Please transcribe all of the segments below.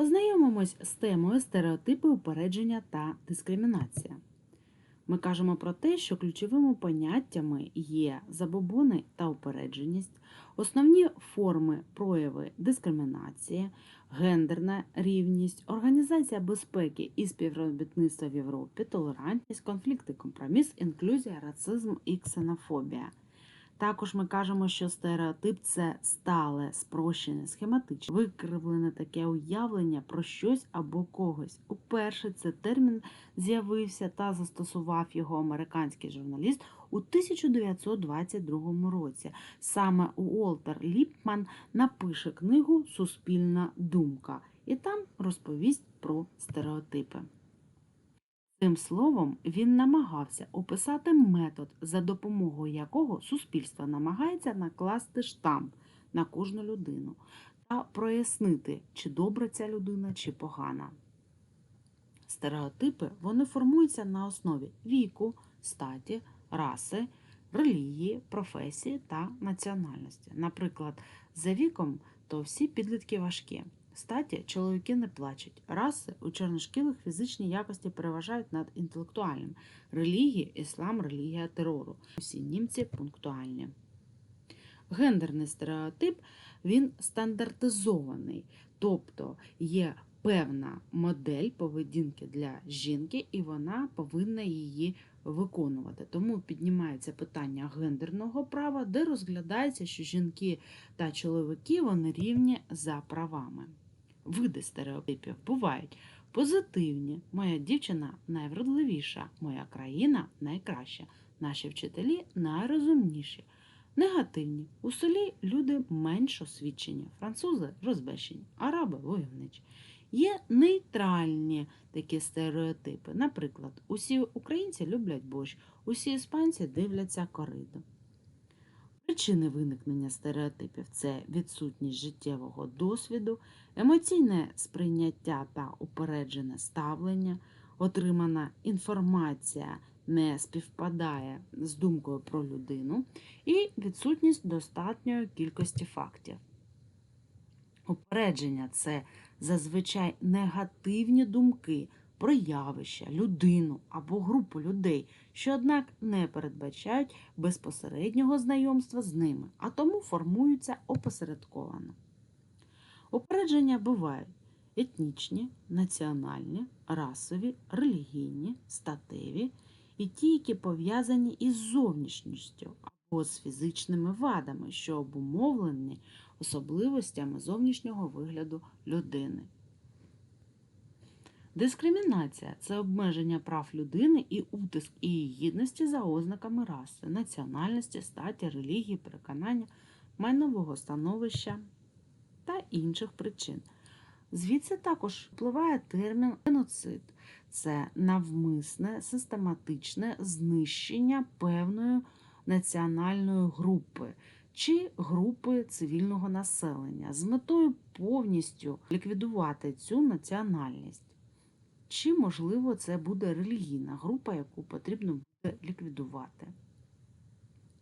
Ознайомимось з темою стереотипи, упередження та дискримінація. Ми кажемо про те, що ключовими поняттями є забобони та упередженість, основні форми прояви дискримінації, гендерна рівність, організація безпеки і співробітництва в Європі, толерантність, конфлікти, компроміс, інклюзія, расизм і ксенофобія. Також ми кажемо, що стереотип це стале, спрощене, схематичне, викривлене таке уявлення про щось або когось. Уперше цей термін з'явився та застосував його американський журналіст у 1922 році. Саме Уолтер Ліпман напише книгу Суспільна думка і там розповість про стереотипи. Цим словом він намагався описати метод, за допомогою якого суспільство намагається накласти штамп на кожну людину та прояснити, чи добра ця людина, чи погана. Стереотипи вони формуються на основі віку, статі, раси, релігії, професії та національності. Наприклад, за віком то всі підлітки важкі. Статі чоловіки не плачуть. Раси у чорношкілих фізичні якості переважають над інтелектуальним. Релігії іслам, релігія терору. Усі німці пунктуальні. Гендерний стереотип він стандартизований, тобто є певна модель поведінки для жінки, і вона повинна її виконувати. Тому піднімається питання гендерного права, де розглядається, що жінки та чоловіки вони рівні за правами. Види стереотипів бувають позитивні. Моя дівчина найвродливіша, моя країна найкраща, наші вчителі найрозумніші. Негативні. У селі люди менш освічені, французи розбещені, араби войовничі. Є нейтральні такі стереотипи. Наприклад, усі українці люблять борщ, усі іспанці дивляться коридо. Причини виникнення стереотипів це відсутність життєвого досвіду, емоційне сприйняття та упереджене ставлення, отримана інформація не співпадає з думкою про людину, і відсутність достатньої кількості фактів. Упередження це зазвичай негативні думки про явища, людину або групу людей, що, однак, не передбачають безпосереднього знайомства з ними, а тому формуються опосередковано. Упередження бувають етнічні, національні, расові, релігійні, статеві і ті, які пов'язані із зовнішністю або з фізичними вадами, що обумовлені особливостями зовнішнього вигляду людини. Дискримінація це обмеження прав людини і утиск її гідності за ознаками раси, національності, статі, релігії, переконання, майнового становища та інших причин. Звідси також впливає термін геноцид це навмисне систематичне знищення певної національної групи чи групи цивільного населення з метою повністю ліквідувати цю національність. Чи, можливо, це буде релігійна група, яку потрібно буде ліквідувати.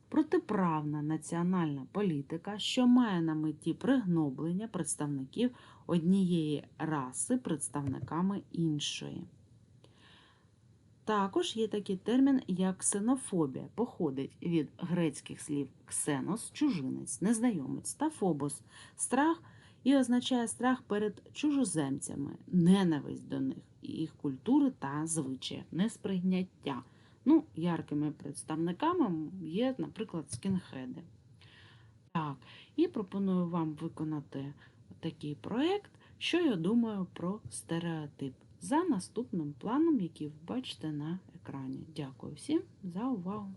Протиправна національна політика, що має на меті пригноблення представників однієї раси представниками іншої. Також є такий термін, як ксенофобія, походить від грецьких слів ксенос, чужинець, незнайомець та фобос страх і означає страх перед чужоземцями, ненависть до них, їх культури та звичаїв, несприйняття. Ну, Яркими представниками є, наприклад, скінхеди. Так, і пропоную вам виконати такий проєкт, що я думаю про стереотип за наступним планом, який ви бачите на екрані. Дякую всім за увагу!